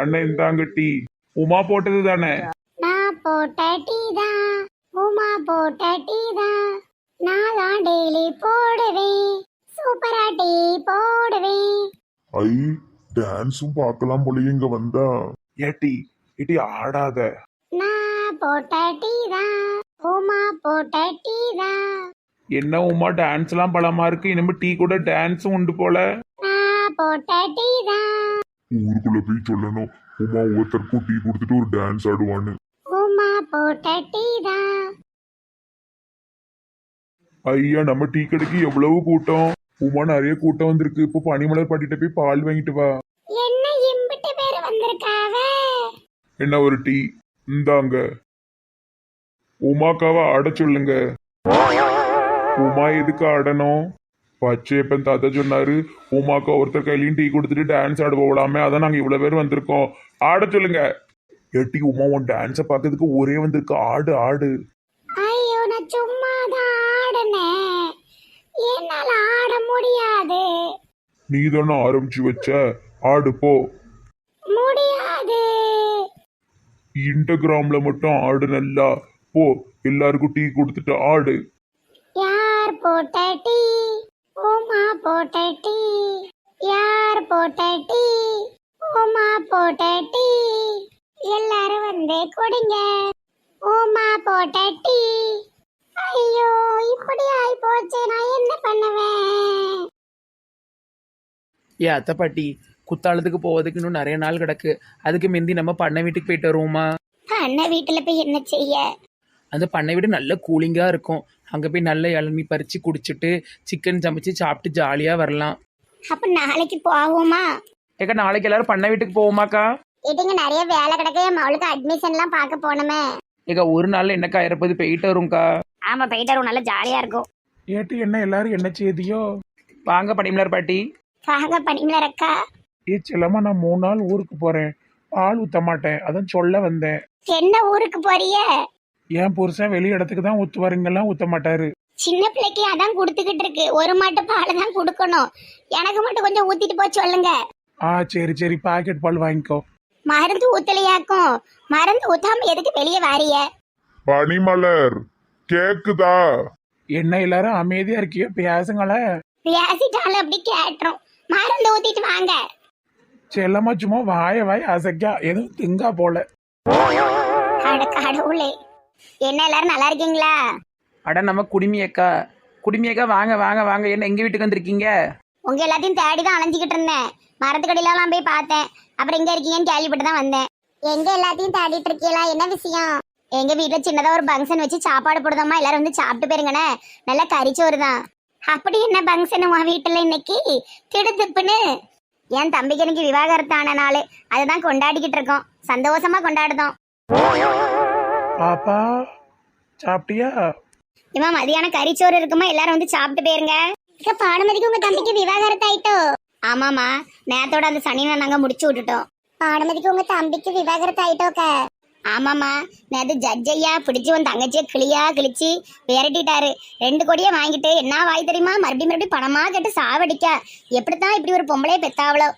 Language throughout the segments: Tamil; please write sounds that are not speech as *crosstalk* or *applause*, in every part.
அண்ணன் இந்தாங்க டீ உமா போட்டது தானே? நான் போட்ட டீ தான் உமா போட்ட டீ தான் நான் தான் டெய்லி போடுவேன் சூப்பரா டீ போடுவேன் ஐ டான்ஸும் பார்க்கலாம் போல இங்க வந்தா. ஏட்டி இட்டி ஆடாத. நான் போட்ட டீ தான் உமா போட்ட டீ தான் என்ன உமா டான்ஸ் எல்லாம் பலமா இருக்கு? இனிமே டீ கூட டான்ஸும் உண்டு போல. நான் போட்ட டீ தான் ஊருக்குள்ள போய் சொல்லணும். உமா ஒருத்தருக்கும் டீ கொடுத்துட்டு ஒரு டான்ஸ் ஆடுவான்னு. உமா போட்ட டீ தான். ஐயா நம்ம டீ கடைக்கு எவ்வளவு கூட்டம்? உமா நிறைய கூட்டம் வந்திருக்கு. இப்போ பனிமலர் பாட்டிட்ட போய் பால் வாங்கிட்டு வா. என்ன இம்பிட்டு பேர் வந்திருக்காவ? என்ன ஒரு டீ? இந்தாங்க. உமாக்காவை ஆட சொல்லுங்க. உமா எதுக்கு ஆடணும்? பச்சையப்பன் தாத்தா சொன்னாரு உமாக்கா ஒருத்தர் கையிலையும் டீ கொடுத்துட்டு டான்ஸ் ஆட போகலாமே அதான் நாங்க இவ்வளவு பேர் வந்திருக்கோம். ஆட சொல்லுங்க. எட்டி உமா உன் டான்ஸை பார்க்கறதுக்கு ஒரே வந்திருக்கு. ஆடு ஆடு. ஐயோ நான் சும்மா தான் ஆடுனேன். என்னால ஆட முடியாது. நீ தானே ஆரம்பிச்சு வச்ச? ஆடு போ. முடியாது. இன்டகிராம்ல மட்டும் ஆடு நல்லா. போ எல்லாருக்கும் டீ கொடுத்துட்டு ஆடு. யார் போட்ட டீ? போட்ட டீ? யார் போட்ட டீ? உமா போட்ட டீ? எல்லாரும் வந்து குடிங்க. உமா போட்ட டீ. ஐயோ இப்படி ஆயி போச்சு. நான் என்ன பண்ணுவேன்? ஏ அத்தை பாட்டி குத்தாலத்துக்கு போவதுக்கு இன்னும் நிறைய நாள் கிடக்கு. அதுக்கு முந்தி நம்ம பண்ணை வீட்டுக்கு போயிட்டு வருவோமா? அண்ணன் வீட்டுல போய் என்ன செய்ய? அந்த பண்ணை வீடு நல்ல கூலிங்காக இருக்கும். அங்கே போய் நல்ல இளநீ பறித்து குடிச்சிட்டு சிக்கன் சமைச்சு சாப்பிட்டு ஜாலியாக வரலாம். அப்ப நாளைக்கு போவோமா? ஏக்கா நாளைக்கு எல்லாரும் பண்ணை வீட்டுக்கு போவோமாக்கா? இதுங்க நிறைய வேலை கிடக்க. என் மவளுக்கு அட்மிஷன் எல்லாம் பார்க்க போனோமே ஏக்கா ஒரு நாள் என்னக்கா இருப்பது போயிட்டு வரும்க்கா. ஆமா போயிட்டு வரும் நல்லா ஜாலியா இருக்கும். ஏட்டி என்ன எல்லாரும் என்ன செய்தியோ? வாங்க பனிமலர் பாட்டி. வாங்க பனிமலர் அக்கா. ஏ செல்லம்மா நான் மூணு நாள் ஊருக்கு போறேன். பால் ஊத்த மாட்டேன். அதான் சொல்ல வந்தேன். என்ன ஊருக்கு போறிய என் புருஷன் வெளி இடத்துக்கு தான் ஊத்துவாருங்கெல்லாம் ஊத்த மாட்டாரு. சின்ன பிள்ளைக்கு அதான் கொடுத்துக்கிட்டு இருக்கு. ஒரு மாட்டு பால் தான் கொடுக்கணும். எனக்கு மட்டும் கொஞ்சம் ஊத்திட்டு போய் சொல்லுங்க. ஆ சரி சரி பாக்கெட் பால் வாங்கிக்கோ. மருந்து ஊத்தலையாக்கும். மருந்து ஊத்தாம எதுக்கு வெளியே வாரிய பனிமலர் கேக்குதா? என்ன எல்லாரும் அமைதியா இருக்கியோ பேசுங்களேன் பேசிட்டாலும் அப்படி கேட்டுரும். மருந்து ஊத்திட்டு வாங்க. செல்லம்மா சும்மா வாய வாய் அசைக்கா. எதுவும் திங்கா போல. அட கடவுளே. என்ன எல்லாரும் நல்லா இருக்கீங்களா? அட நம்ம குடுமியக்கா. குடுமியக்கா வாங்க வாங்க வாங்க. என்ன எங்கள் வீட்டுக்கு வந்திருக்கீங்க? உங்க எல்லாத்தையும் தேடி தான் அலைஞ்சிக்கிட்டு இருந்தேன். மரத்துக்கடியிலலாம் போய் பார்த்தேன். அப்புறம் எங்க இருக்கீங்கன்னு கேள்விப்பட்டு தான் வந்தேன். எங்க எல்லாத்தையும் தேடிட்டு இருக்கீங்களா? என்ன விஷயம்? எங்க வீட்டுல சின்னதா ஒரு பங்கன் வச்சு சாப்பாடு போடுதோமா எல்லாரும் வந்து சாப்பிட்டு போயிருங்கண்ணே. நல்லா கறிச்சோறு தான். அப்படி என்ன பங்கன் உன் வீட்டுல இன்னைக்கு? திடுத்துப்புன்னு என் தம்பிக்கு எனக்கு விவாகரத்து ஆன நாள். அதுதான் கொண்டாடிக்கிட்டு இருக்கோம். சந்தோஷமா கொண்டாடுதோம். பாப்பா சாப்பிட்டியா? இம்மா மதியானம் கறிச்சோறு இருக்குமா? எல்லாரும் வந்து சாப்பிட்டு போயிருங்க. இக்க பானுமதிக்கு உங்க தம்பிக்கு விவாகரத்து ஆயிட்டோ ஆமாமா நேத்தோட அந்த சனியில நாங்க முடிச்சு விட்டுட்டோம். பானுமதிக்கு உங்க தம்பிக்கு விவாகரத்து ஆயிட்டோக்க ஆமாமா நேத்து ஜட்ஜையா பிடிச்சு உன் தங்கச்சியை கிளியா கிழிச்சு விரட்டிட்டாரு. ரெண்டு கோடியே வாங்கிட்டு என்ன வாய் தெரியுமா? மறுபடியும் மறுபடியும் பணமா கேட்டு சாவடிக்க. எப்படித்தான் இப்படி ஒரு பொம்பளையே பெத்தாவளோ?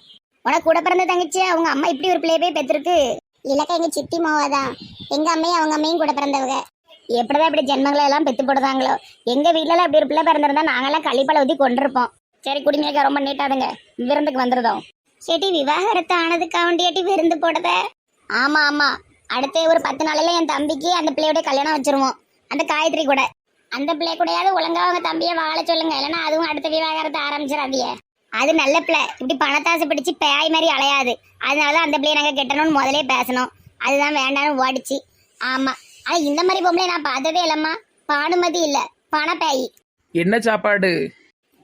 உனக்கு கூட பிறந்த தங்கச்சி அவங்க அம்மா இப்படி ஒரு பிள்ளைய போய் பெற்றிருக்கு இல்லக்கா எங்க சித்தி மாவாதான் எங்க அம்மையும் அவங்க அம்மையும் கூட பிறந்தவங்க. எப்படிதான் இப்படி ஜென்மங்களை எல்லாம் பெத்து போடுதாங்களோ எங்க வீட்டுல இப்படி ஒரு பிள்ளை பிறந்திருந்தா நாங்கெல்லாம் கழிப்பலை ஊத்தி கொண்டிருப்போம் சரி குடிமையாக ரொம்ப நீட்டாதுங்க. விருந்துக்கு வந்துருதோம். சேட்டி விவாகரத்து ஆனதுக்கு அவண்டியாட்டி விருந்து போடுத ஆமா ஆமா. அடுத்த ஒரு பத்து நாளில் என் தம்பிக்கு அந்த பிள்ளையோட கல்யாணம் வச்சிருவோம். அந்த காயத்ரி கூட. அந்த பிள்ளை கூடயாவது ஒழுங்கா அவங்க தம்பியை வாழ சொல்லுங்க. இல்லைன்னா அதுவும் அடுத்த விவாகரத்தை ஆரம்பிச்சிடாதியே அது நல்ல பிள்ளை. இப்படி பணத்தாசை பிடிச்சு பேய் மாதிரி அலையாது. அதனாலதான் அந்த பிள்ளையை நாங்க கெட்டணும்னு முதலே பேசணும். அதுதான் வேண்டாம்னு ஓடிச்சு. ஆமா. ஆனா இந்த மாதிரி பொம்பளை நான் பார்த்ததே இல்லம்மா. பானுமதி இல்ல. பணப்பேயி. என்ன சாப்பாடு?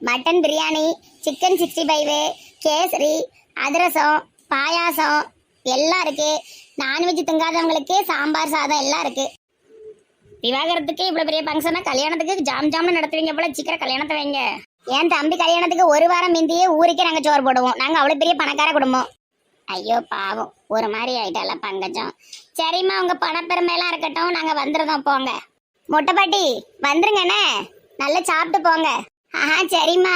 Mutton biryani chicken sixty five kesari அதிரசம் பாயாசம். எல்லாம் இருக்கு. நான்வெஜ் திங்காதவங்களுக்கு சாம்பார் சாதம் எல்லாம் இருக்கு. விவாகரத்துக்கு இவ்வளவு பெரிய ஃபங்க்ஷனா கல்யாணத்துக்கு ஜாம் ஜாம்னு நடத்துவீங்க போல. சீக்கிரம் கல்யாணத்தை வைங்க. என் தம்பி கல்யாணத்துக்கு ஒரு வாரம் முந்தியே ஊருக்கே நாங்க சோறு போடுவோம். நாங்க அவ்வளவு பெரிய பணக்கார குடும்பம். ஐயோ பாவம். ஒரு மாதிரி ஆயிட்டால பங்கஜம். சரிம்மா உங்க பணப்பெருமையெல்லாம் இருக்கட்டும். நாங்க வந்துருதோம் போங்க. மொட்டைப்பாட்டி வந்துருங்கண்ணே நல்லா சாப்பிட்டு போங்க. ஆஹா சரிம்மா.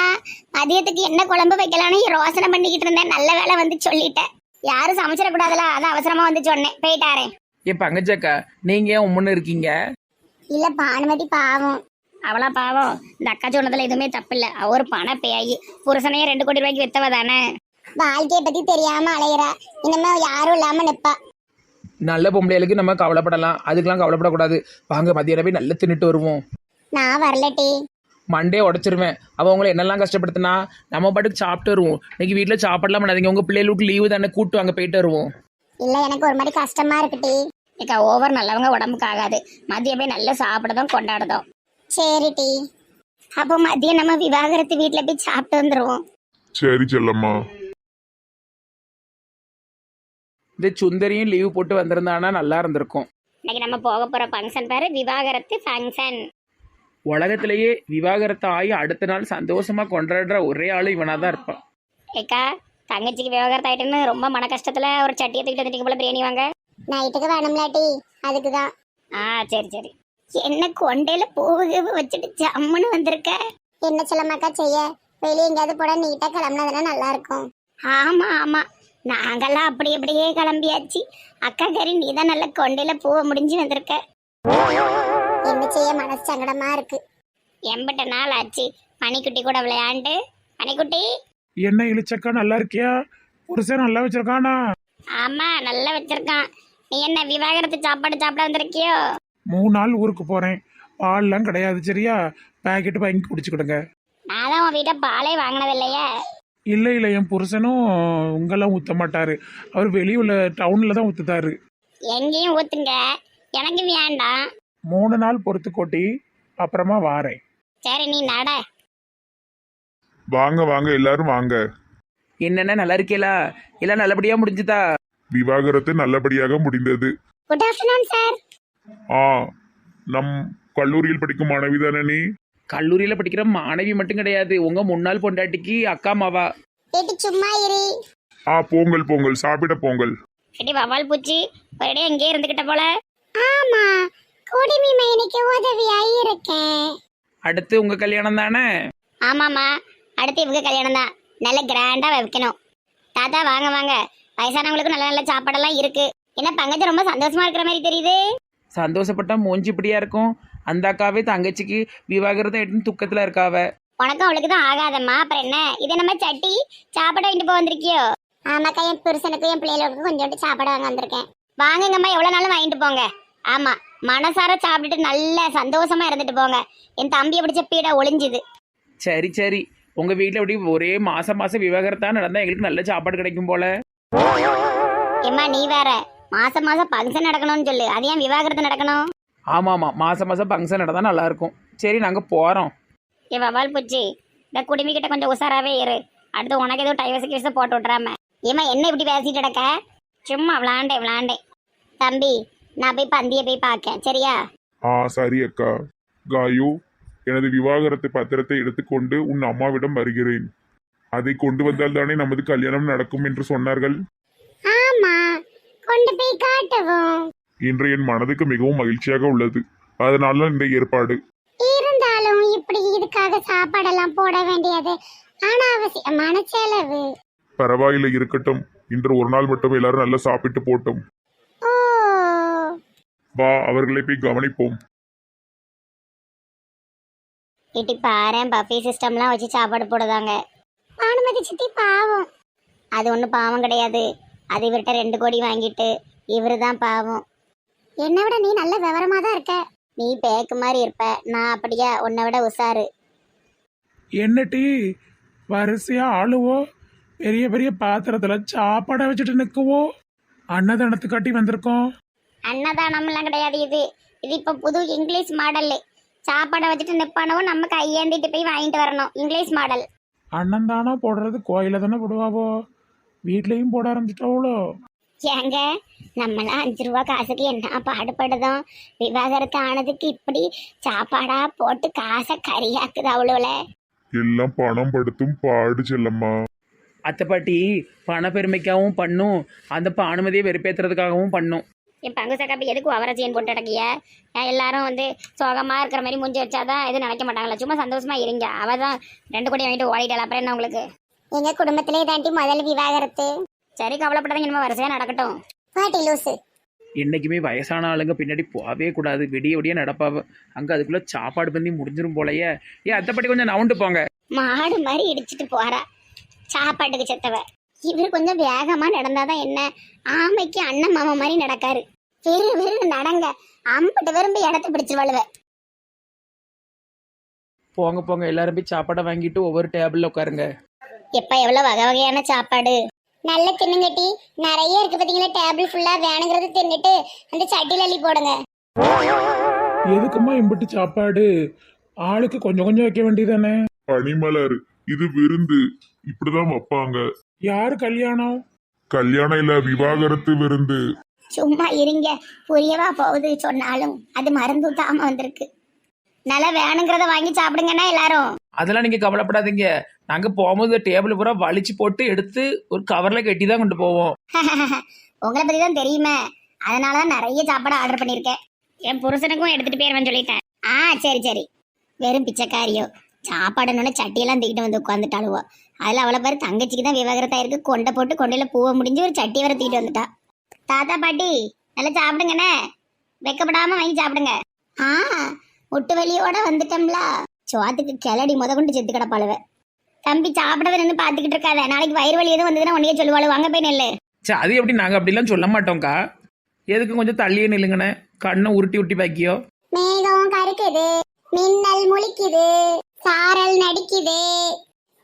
மதியத்துக்கு என்ன குழம்பு வைக்கலாம்னு யோசனை பண்ணிக்கிட்டு இருந்தேன். நல்ல வேலை வந்து சொல்லிட்டேன். யாரும் சமைச்சிடக்கூடாதுல. அதான் அவசரமா வந்து சொன்னேன். போயிட்டாரேன் ஏ பங்கஜக்கா நீங்க ஏன் உம்முன்னு இருக்கீங்க? இல்ல பானுமதி பாவம். அவளா பாவம். இந்த அக்கா சொன்னதுல எதுவுமே தப்பு இல்ல ஒரு பண பேயி. புருஷனையே ரெண்டு கோடி ரூபாய்க்கு வித்தவ தானே. வாழ்க்கைய பத்தி தெரியாம அலையிறா. இனிமே யாரும் இல்லாம நிப்பா. நல்ல பொம்பளைகளுக்கு நம்ம கவலைப்படலாம். அதுக்கெல்லாம் கவலைப்படக்கூடாது. வாங்க மதியம் போய் நல்லா தின்னுட்டு வருவோம். நான் வரலட்டி மண்டே உடச்சிருவேன். அவன் உங்களை என்னெல்லாம் கஷ்டப்படுத்தினா நம்ம பாட்டுக்கு சாப்பிட்டு வருவோம். இன்னைக்கு வீட்டில் சாப்பிடலாம் பண்ணாதீங்க. உங்கள் பிள்ளைகளுக்கு லீவு தானே கூட்டு வாங்க போயிட்டு வருவோம். இல்ல எனக்கு ஒரு மாதிரி கஷ்டமா இருக்குட்டி ஏக்கா ஓவர் நல்லவங்க உடம்புக்கு ஆகாது. மதியம் போய் நல்லா சாப்பிடதும் கொண்டாடுதோம் சரி டி. அப்போ மதியம் நம்ம விவாகரத்து வீட்டுல போய் சாப்பிட்டு வந்துருவோம். சரி செல்லம்மா. இந்த சுந்தரியும் லீவு போட்டு வந்திருந்தானா நல்லா இருந்திருக்கும். இன்னைக்கு நம்ம போக போற ஃபங்க்ஷன் பேரு விவாகரத்து ஃபங்க்ஷன் உலகத்திலேயே விவாகரத்து ஆகி அடுத்த நாள் சந்தோஷமா கொண்டாடுற ஒரே ஆள் இவனாக தான் இருப்பான். ஏக்கா தங்கச்சிக்கு விவாகரத்து ஆயிட்டுன்னு ரொம்ப மன கஷ்டத்துல ஒரு சட்டியை தூக்கிட்டு வந்துட்டீங்க போல பிரியாணி வாங்க. நைட்டுக்கு வேணும்லாட்டி அதுக்கு தான் ஆ சரி சரி. என்ன கொண்டையில பூவு கீவு வச்சுட்டு ஜம்முன்னு வந்திருக்க? என்ன சொல்லமாக்கா செய்ய? வெளியே எங்கேயாவது போட நீட்டா கிளம்புனதுனா நல்லா இருக்கும் ஆமா ஆமா. நாங்கெல்லாம் அப்படி அப்படியே கிளம்பியாச்சு. அக்கா கறி நீ தான் நல்ல கொண்டையில பூவை முடிஞ்சு வந்திருக்க. என்ன செய்ய? மனசு சங்கடமா இருக்கு. எண்பட்ட நாள் ஆச்சு. பனிக்குட்டி கூட விளையாண்டு. பனிக்குட்டி என்ன இழிச்சக்கா நல்லா இருக்கியா? புருஷன் நல்லா வச்சிருக்கானா? ஆமா நல்லா வச்சிருக்கான். நீ என்ன விவாகரத்து சாப்பாடு சாப்பிட வந்திருக்கியோ? மூணு நாள் ஊருக்கு போறேன். பால்லாம் கிடையாது சரியா? பேக்கெட் வாங்கி குடிச்சுக்கிடுங்க. நான் தான் உன் வீட்டை பாலே வாங்கினது இல்லையே? இல்லை இல்லை என் புருஷனும் உங்கெல்லாம் ஊற்ற மாட்டாரு. அவர் வெளியூர்ல டவுன்ல தான் ஊற்றுதாரு எங்கேயும் ஊத்துங்க. எனக்கு வேண்டாம். மூணு நாள் பொறுத்து கொட்டி அப்புறமா வாரேன். சரி நீ நட. வாங்க வாங்க எல்லாரும் வாங்க. என்னென்ன நல்லா இருக்கீங்களா எல்லாம் நல்லபடியாக முடிஞ்சுதா? விவாகரத்து நல்லபடியாக முடிந்தது. குட் ஆஃப்டர்நூன் சார் ஆ நம் கல்லூரியில் படிக்கும் மாணவி தானே நீ? கல்லூரியில் படிக்கிற மாணவி மட்டும் கிடையாது. உங்கள் முன்னாள் பொண்டாட்டிக்கு அக்கா மாவா. ஏட்டி சும்மா இரு. ஆ போங்கள் போங்கள். சாப்பிட போங்கள். ஏட்டி வவால் பூச்சி. ஒரே எங்கேயே இருந்துகிட்ட போல. ஆமா குடிமி மைனிக்கு உதவியாய் இருக்கேன் அடுத்து உங்கள் கல்யாணம் தானே? ஆமாம்மா. அடுத்து இவங்க கல்யாணம் தான். நல்ல கிராண்டா வைக்கணும். தாத்தா வாங்க வாங்க. வயசானவங்களுக்கு நல்ல நல்ல சாப்பாடெல்லாம் இருக்கு. என்ன பங்கஜம் ரொம்ப சந்தோஷமா இருக்கிற மாதிரி தெரியுது? சந்தோஷப்பட்டா மூஞ்சி இப்படியா இருக்கும்? அந்த அக்காவே தங்கச்சிக்கு விவாகரத்தை எடுத்து துக்கத்தில் இருக்காவ உனக்கும் அவளுக்கு தான் ஆகாதம்மா. அப்புறம் என்ன? இது நம்ம சட்டி? சாப்பாடு வாங்கிட்டு போக வந்திருக்கியோ? ஆமாக்கா என் புருஷனுக்கும் என் பிள்ளைகளுக்கும் கொஞ்சோண்டு சாப்பாடு வாங்க வந்திருக்கேன். வாங்குங்கம்மா எவ்வளவு நாளும் வாங்கிட்டு போங்க. ஆமா மனசார சாப்பிட்டுட்டு நல்ல சந்தோஷமா இருந்துட்டு போங்க. என் தம்பியை பிடிச்ச பீடை ஒளிஞ்சுது. சரி சரி. உங்கள் வீட்டில் அப்படி ஒரே மாதம் மாதம் விவாகரத்தாக நடந்தால் எங்களுக்கு நல்ல சாப்பாடு கிடைக்கும் போல? ஏம்மா நீ வேற. மாசம் மாசம் ஃபங்க்ஷன் நடக்கணும்னு சொல்லு. அது ஏன் விவாகரத்து நடக்கணும்? ஆமாம் ஆமாம் மாதம் மாதம் ஃபங்க்ஷன் நடந்தால் நல்லாயிருக்கும். சரி நாங்கள் போகிறோம் ஏ வவால் பூச்சி இந்த குடுமி கிட்ட கொஞ்சம் உஷாராவே இரு. அடுத்து உனக்கு ஏதோ டைவர்ஸ் கேஸ் போட்டு விட்றாம ஏம்மா என்ன இப்படி பேசிட்டு கிடக்க? சும்மா விளாண்டே விளாண்டே தம்பி நான் போய் பந்தியை போய் பார்க்கேன். சரியா? ஆ சரி அக்கா. காயு எனது விவாகரத்து பத்திரத்தை எடுத்துக்கொண்டு உன் அம்மாவிடம் வருகிறேன். அதை கொண்டு வந்தால் தானே நமது கல்யாணம் நடக்கும் என்று சொன்னார்கள்? கொண்டு போய் காட்டுவோம். இன்று என் மனதுக்கு மிகவும் மகிழ்ச்சியாக உள்ளது. அதனால இந்த ஏற்பாடு. இருந்தாலும் இப்படி இதுக்காக சாப்பாடெல்லாம் போட வேண்டியது அனாவசியமான செலவு. பரவாயில்லை இருக்கட்டும். இன்று ஒரு நாள் மட்டும் எல்லாரும் நல்லா சாப்பிட்டு போட்டோம். ஓ. வா அவர்களை போய் கவனிப்போம். இட்டி பாரு பஃபே சிஸ்டம்லாம் வச்சு சாப்பாடு போடுதாங்க. பானுமதி சித்தி பாவம். அது ஒன்றும் பாவம் கிடையாது. அது இவர்கிட்ட ரெண்டு கோடி வாங்கிட்டு இவரு தான் பாவம். என்னை விட நீ நல்ல விவரமா தான் இருக்க. நீ பேக்கு மாதிரி இருப்ப. நான் அப்படியா? உன்னை விட உஷாரு. என்னட்டி வரிசையா ஆளுவோ? பெரிய பெரிய பாத்திரத்துல சாப்பாடை வச்சுட்டு நிற்குவோ அன்னதானத்து காட்டி வந்திருக்கோம். அன்னதானம்லாம் கிடையாது இது. இது இப்போ புது இங்கிலீஷ் மாடல் சாப்பாடை வச்சுட்டு நிப்பானவும் நம்ம கையேந்திட்டு போய் வாங்கிட்டு வரணும். இங்கிலீஷ் மாடல் அன்னதானம் போடுறது கோயில தானே போடுவாவோ? வீட்லயும் போட ஆரம்பிச்சிட்டாவளோ? ஏங்க நம்மளாம் அஞ்சு ரூபா காசுக்கு என்ன பாடுபடுதோம் விவாகரத்து ஆனதுக்கு இப்படி சாப்பாடா போட்டு காசை கரியாக்குது அவ்வளோல எல்லாம் பணம் படுத்தும் பாடு செல்லம்மா. அத்தை பாட்டி பண பெருமைக்காகவும் பண்ணும். அந்த பானுமதியை வெறுப்பேற்றுறதுக்காகவும் பண்ணும். என் பங்கு சக்காப்பி எதுக்கு அவரசியன் போட்டு அடக்கிய? எல்லாரும் வந்து சோகமா இருக்கிற மாதிரி மூஞ்சி வச்சாதான் எதுவும் நினைக்க மாட்டாங்களா? சும்மா சந்தோஷமா இருங்க. அவ தான் ரெண்டு கோடி வாங்கிட்டு ஓடிட்டாள். அப்புறம் என்ன உங்களுக்கு? எங்க குடும்பத்திலே தாண்டி முதல் விவாகரத்து? சரி கவலைப்படாதீங்க நம்ம வரிசையா நடக்கட்டும். பாட்டி லூசு. என்னைக்குமே வயசான ஆளுங்க பின்னாடி போகவே கூடாது. விடிய விடிய நடப்பாவ. அங்கே அதுக்குள்ளே சாப்பாடு பந்தி முடிஞ்சிரும் போலயே. ஏ அத்தை பாட்டி கொஞ்சம் நவுண்டு போங்க. மாடு மாதிரி இடிச்சிட்டு போறா. சாப்பாட்டுக்கு செத்தவ. இவர் கொஞ்சம் வேகமா நடந்தாதான் என்ன? ஆமைக்கு அண்ணன் மாமா மாதிரி நடக்காரு. விரு விரு நடங்க. அம்பட்டு விரும்பி இடத்த பிடிச்சிருவாளுவ. போங்க போங்க. எல்லாரும் போய் சாப்பாடை வாங்கிட்டு ஒவ்வொரு டேபிளில் உட்காருங்க. எப்ப எவ்வளவு வகை வகையான சாப்பாடு? நல்ல தின்னுங்கட்டி. நிறைய இருக்கு பாத்தீங்களா? டேபிள் ஃபுல்லா வேணுங்கிறது தின்னுட்டு அந்த சட்டில அள்ளி போடுங்க. எதுக்குமா இம்பிட்டு சாப்பாடு? ஆளுக்கு கொஞ்சம் கொஞ்சம் வைக்க வேண்டியதானே பனிமலர் இது விருந்து. இப்படிதான் வைப்பாங்க. யாரு கல்யாணம்? கல்யாணம் இல்ல விவாகரத்து விருந்து. சும்மா இருங்க. புரியவா போகுது சொன்னாலும். அது மருந்து ஊத்தாம வந்திருக்கு. நல்லா வேணுங்கிறத வாங்கி சாப்பிடுங்கன்னா எல்லாரும். அதெல்லாம் நீங்கள் கவலைப்படாதீங்க. நாங்கள் போகும்போது டேபிள் பூரா வலிச்சு போட்டு எடுத்து ஒரு கவரில் கட்டி தான் கொண்டு போவோம். *laughs* உங்களை பத்தி தான் தெரியுமே. அதனால தான் நிறைய சாப்பாடு ஆர்டர் பண்ணியிருக்கேன். என் புருஷனுக்கும் எடுத்துட்டு போயிருவேன் சொல்லிட்டேன். ஆ சரி சரி. வெறும் பிச்சைக்காரியோ. சாப்பாடுன்னு சட்டியெல்லாம் தூக்கிட்டு வந்து உட்காந்துட்டாளுவோ அதில் அவளை பாரு தங்கச்சிக்கு தான் விவகாரத்தா இருக்கு. கொண்டை போட்டு கொண்டையில பூவை முடிஞ்சு ஒரு சட்டி வர தூக்கிட்டு வந்துட்டா. தாத்தா பாட்டி நல்லா சாப்பிடுங்கண்ணே. வெக்கப்படாம வாங்கி சாப்பிடுங்க. ஆ முட்டு வலியோட வந்துட்டோம்ல சோத்துக்கு கிளடி முத கொண்டு செத்து கிடப்பாளுவ. தம்பி சாப்பிடவே நின்று பார்த்துக்கிட்டு இருக்காத. நாளைக்கு வயிறு வலி எதுவும் வந்ததுன்னா உடனே சொல்லுவாள். வாங்க போய் நெல்லு. சரி அது எப்படி நாங்கள் அப்படிலாம் சொல்ல மாட்டோம்க்கா? எதுக்கு கொஞ்சம் தள்ளியே நில்லுங்கண்ணே. கண்ணை உருட்டி உருட்டி பாக்கியோ? மேகம் கருக்குது. மின்னல் முழிக்குது. சாரல் நடிக்குது.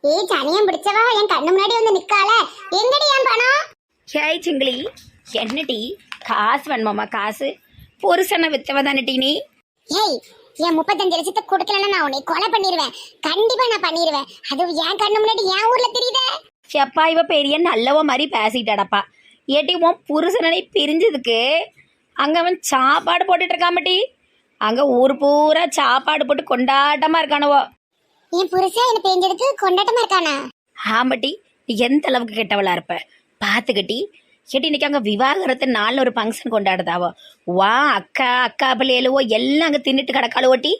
ஏ சனியம் பிடிச்சவா? என் கண்ணு முன்னாடி வந்து நிக்கால எங்கடி என் பணம்? ஹேய் சிங்கிளி. என்னடி? காசு வேணுமாம்மா காசு? புருஷனை வித்தவ தானே நீ? ஏய் என் முப்பத்தஞ்சு லட்சத்தை கொடுக்கலன்னா நான் உன்னை கொலை பண்ணிடுவேன் கண்டிப்பா நான் பண்ணிடுவேன் அது என் கண்ணு முன்னாடி என் ஊர்ல தெரியுதே. எப்பா இவ பெரிய நல்லவ மாதிரி பேசிட்டாடப்பா ஏட்டி உன் புருஷனை பிரிஞ்சதுக்கு அங்கே அவன் சாப்பாடு போட்டுட்டு இருக்காமட்டி அங்கே ஊர் பூரா சாப்பாடு போட்டு கொண்டாட்டமாக இருக்கானவோ. என் புருஷன் என்ன பெஞ்சதுக்கு கொண்டாட்டமா இருக்கானா? ஆமாட்டி நீ எந்த அளவுக்கு கெட்டவளா இருப்ப? பார்த்துக்கிட்டி ஏட்டி இன்னைக்கு அங்கே விவாகரத்து நாளில் ஒரு ஃபங்க்ஷன் கொண்டாடுதாவோ வா அக்கா அக்கா பிள்ளைகளுவோ எல்லாம் அங்கே தின்னுட்டு கிடக்காளுவோட்டி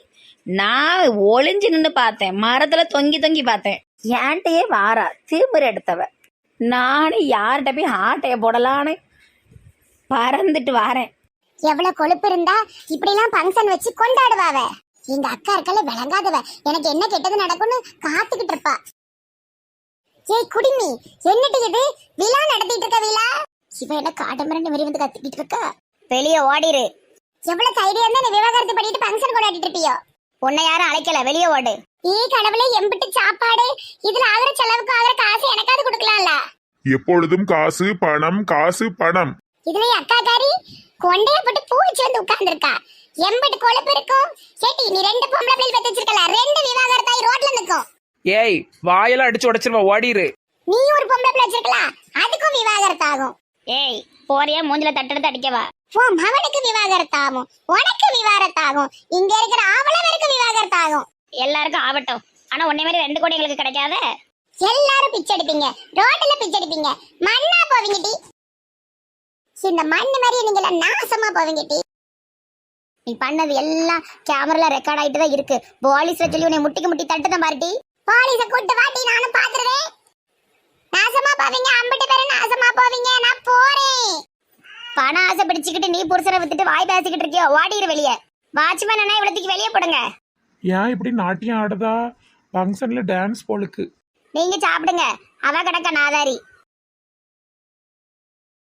நான் ஒளிஞ்சு நின்று பார்த்தேன் மரத்தில் தொங்கி தொங்கி பார்த்தேன் ஏன்ட்டையே வாரா திரும்புற எடுத்தவ நானே யார்கிட்ட போய் ஆட்டைய போடலான்னு பறந்துட்டு வாரேன் எவ்வளவு கொழுப்பு இருந்தா இப்படி எல்லாம் ஃபங்க்ஷன் வச்சு கொண்டாடுவாவ எங்க அக்கா இருக்கல விளங்காதவ எனக்கு என்ன கெட்டது நடக்கும்னு காத்துக்கிட்டு இருப்பா ஏய் குடிமி என்னட்டு இது விழா நடத்திட்டு இருக்க விழா இவ என்ன காட்டமரண்டு மாதிரி வந்து கத்திக்கிட்டு இருக்கா? வெளிய ஓடிரு. எவ்வளவு தைரியம் இருந்தா நீ விவாகரத்து பண்ணிட்டு ஃபங்க்ஷன் கொண்டாடிட்டு இருப்பியோ? உன்னை யாரும் அழைக்கல. வெளிய ஓடு. ஏ கடவுளே எம்பிட்டு சாப்பாடு இதுல ஆகிற செலவுக்கு ஆகிற காசு எனக்காவது கொடுக்கலாம்ல? எப்பொழுதும் காசு பணம் காசு பணம். இதுல என் அக்காக்காரி கொண்டைய போட்டு பூ வச்சு வந்து உட்கார்ந்துருக்கா. எம்பட்டு கொழுப்பு இருக்கும். சேட்டி நீ ரெண்டு பொம்பளை பிள்ளை பெத்து வச்சிருக்கல. ரெண்டு விவாகரத்தாய் ரோட்ல நிக்கும். ஏய் வாயெல்லாம் அடிச்சு உடச்சிருவா ஓடிரு. நீ ஒரு பொம்பளை பிள்ளை வச்சிருக்கலாம் அதுக்கும் விவாகரத்து ஆகும் ஏய் போறியா? மூஞ்சில தட்டெடுத்து அடிக்கவா? உன் மவனுக்கு விவாகரத்து ஆகும் உனக்கு விவாகரத்து ஆகும் இங்க இருக்கிற ஆவலவருக்கு விவாகரத்து ஆகும் எல்லாருக்கும் ஆகட்டும் ஆனா உன்னை மாதிரி ரெண்டு கோடி எங்களுக்கு கிடைக்காத? எல்லாரும் பிச்சை எடுப்பீங்க. ரோட்ல பிச்சை எடுப்பீங்க. மண்ணா போவீங்க டி. இந்த மண்ணு மாதிரி நீங்க நாசமா போவீங்க டி. நீ பண்ணது எல்லாம் கேமரால ரெக்கார்ட் ஆயிட்டு தான் இருக்கு. போலீஸ்ல சொல்லி உன்னை முட்டிக்கு முட்டி தட்டு தான் பாருட்டி போலீஸ கூட்டு வாட்டி நானும் பாத்துறேன். நாசமா போவீங்க அம்பிட்டு பேரும் நாசமா போவீங்க நான் போறேன். பண ஆசை பிடிச்சுக்கிட்டு நீ புருஷனை வித்துட்டு வாய் பேசிக்கிட்டு இருக்கியோ ஓடிடு வெளியே. வாட்ச்மேன் அண்ணா இவ்வளத்துக்கு வெளியே போடுங்க. ஏன் இப்படி நாட்டியம் ஆடுதா? ஃபங்க்ஷன்ல டான்ஸ் போலுக்கு. நீங்க சாப்பிடுங்க. அவ கிடக்க நாதாரி.